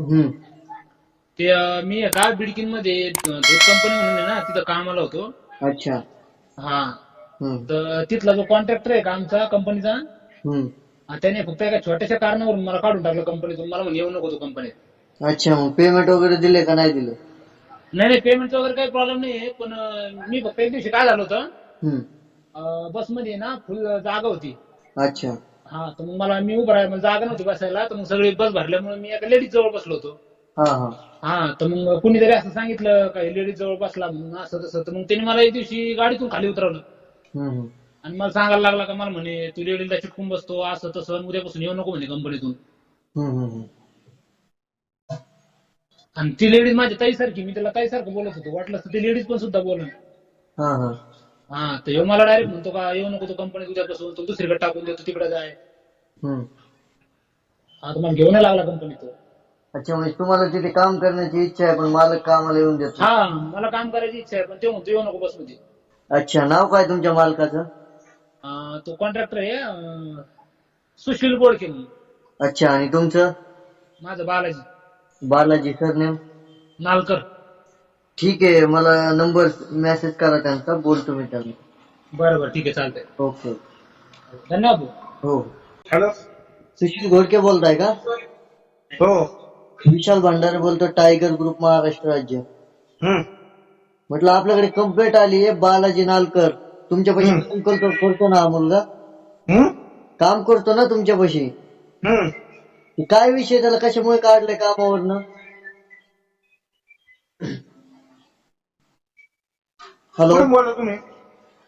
हम्म. ते अं, मी एका बिडकिनमध्ये दूध कंपनी म्हणून आहे ना तिथं कामाला होतो. अच्छा. हा. हम्म. तर तिथला जो कॉन्ट्रॅक्टर आहे का आमचा कंपनीचा हम्म. हा, त्याने फक्त एका छोट्याशा कारणावरून मला काढून टाकलं कंपनीतून मला म्हणे येऊ नको तू कंपनीत अच्छा मग पेमेंट वगैरे दिले का नाही दिले? नाही नाही पेमेंटचा वगैरे काही प्रॉब्लेम नाही पण अं, मी फक्त एक दिवशी काय झालं होतं. हम्म. अं, बसमध्ये ना फुल जागा होती. अच्छा. हा तर मग मला मी उभं राहिलो मला जागा नव्हती बसायला तर मग सगळी बस भरल्यामुळे मी एका लेडीज जवळ बसलो होतो. हा हा. हा तर मग कुणीतरी असं सांगितलं काही लेडीज जवळ बसला म्हणून असं तसं तर मग त्यांनी मला एक दिवशी गाडीतून खाली उतरवलं. हम्म. आणि मला सांगायला लागला का मला म्हणे तू लेडीजला चिटकून बसतो असं तसं उद्यापासून येऊ नको म्हणे कंपनीतून हम्म हम्म हम्म. आणि ती लेडीज माझ्या ताईसारखी मी त्याला ताईसारखं बोलत होतो. वाटलं तर ती लेडीज पण सुद्धा बोलून हा हा. हा तर ह्यो मला डायरेक्ट म्हणतो का येऊ नको तू कंपनीत उद्यापासून तू दुसरीकडे टाकून देतो तिकडे जाय. हम्म. हा तर मला घेऊन नाही लागला कंपनीत तो. अच्छा म्हणजे तुम्हाला तिथे काम करण्याची इच्छा आहे पण मालक कामाला येऊन देतो. हा मला काम करायची इच्छा आहे पण ते म्हणतो येऊ नको बसमध्ये अच्छा नाव काय तुमच्या मालकाचं? अं, तो कॉन्ट्रॅक्टर आहे अं, सुशील बोडके म्हणून. अच्छा आणि तुमचं? माझं बालाजी. बालाजी सरनेम नालकर. ठीक आहे मला नंबर मेसेज करा त्यांचा बोलतो मी त्यांना. बरं बरं ठीक आहे चालतंय. ओके. धन्यवाद. भाऊ. हो. हॅलो. सुशील घोडके बोलताय का? हो. विशाल भंडारे बोलतो टायगर ग्रुप महाराष्ट्र राज्य. हम्म. म्हटलं आपल्याकडे कंप्लेंट आली आहे बालाजी नालकर. तुमच्यापाशी हम्म. काम करतो करतो ना हा मुलगा? हम्म. काम करतो ना तुमच्यापाशी? हम्म. हे काय विषय त्याला? कशामुळे काढलंय कामावरनं? हॅलो. कुठून बोला तुम्ही.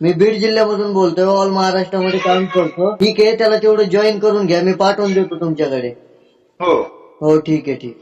मी बीड जिल्ह्यामधून बोलतोय ऑल महाराष्ट्रामध्ये काम करतो. ठीक आहे त्याला तेवढं जॉईन करून घ्या मी पाठवून देतो तुमच्याकडे. हो. हो ठीक आहे ठीक